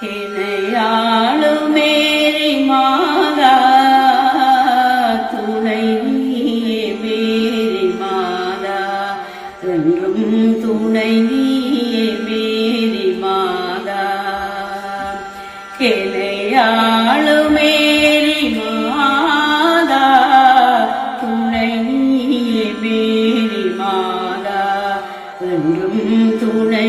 இணையாளும் மேரி மாதா துணை நீயே மேரி மாதா என்றும் துணை நீயே மேரி மாதா இணையாளும் மேரி மாதா துணை நீயே மேரி மாதா என்றும் துணை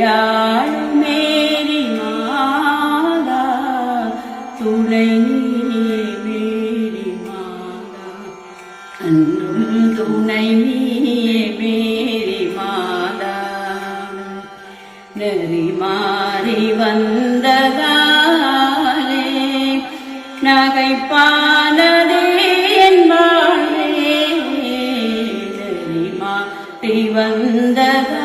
இணையாளும் மேரி மாதா துணை மேரி மாதா. அன்றும் துணை மேரி மாதா. நெறி மாறி வந்ததாலே நகைப்பானதே என்பாளே நெறி மாறி வந்ததா